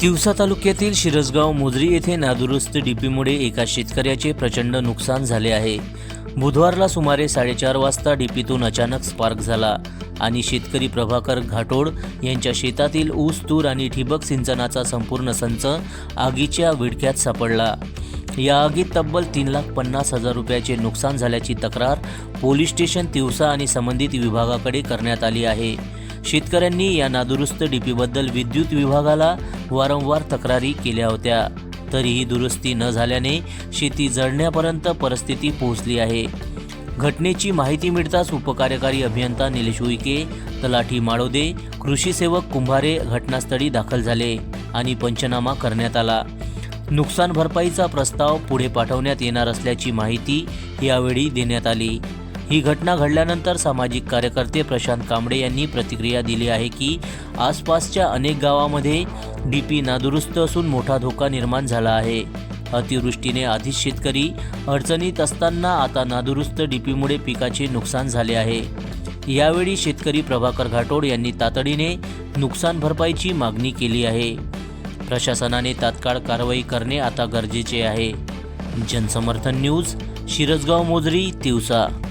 तिवसा तालुक्यातील शिरसगाव मोजरी येथे नादुरुस्त डीपीमुळे एका शेतकऱ्याचे प्रचंड नुकसान झाले आहे. बुधवारला सुमारे साडेचार वाजता डीपीतून अचानक स्पार्क झाला आणि शेतकरी प्रभाकर घाटोड यांच्या शेतातील ऊस तूर आणि ठिबक सिंचनाचा संपूर्ण संच आगीच्या विडक्यात सापडला. या आगीत तब्बल तीन लाख पन्नास हजार रुपयाचे नुकसान झाल्याची तक्रार पोलीस स्टेशन तिवसा आणि संबंधित विभागाकडे करण्यात आली आहे. शेतकऱ्यांनी या नादुरुस्त डीपीबद्दल विद्युत विभागाला वारंवार तक्रारी केल्या होत्या. तरीही दुरुस्ती न झाल्याने शेती जळण्यापर्यंत परिस्थिती पोहोचली आहे. घटनेची माहिती मिळताच उपकार्यकारी अभियंता निलेश उईके तलाठी माळोदे कृषी सेवक कुंभारे घटनास्थळी दाखल झाले आणि पंचनामा करण्यात आला. नुकसान भरपाईचा प्रस्ताव पुढे पाठवण्यात येणार असल्याची माहिती यावेळी देण्यात आली. ही घटना घडल्यानंतर सामाजिक कार्यकर्ते प्रशांत कांबळे यांनी प्रतिक्रिया दिली आहे की आसपासच्या अनेक गावामध्ये डीपी नादुरुस्त असून मोठा धोका निर्माण झाला आहे. अतिवृष्टीने आधीच शेतकरी अडचणीत असताना आता नादुरुस्त डीपीमुळे पिकाचे नुकसान झाले आहे. यावेळी शेतकरी प्रभाकर घाटोड यांनी तातडीने नुकसान भरपाईची मागणी केली आहे. प्रशासनाने तात्काळ कारवाई करणे आता गरजेचे आहे. जनसमर्थन न्यूज शिरसगाव मोजरी तिवसा.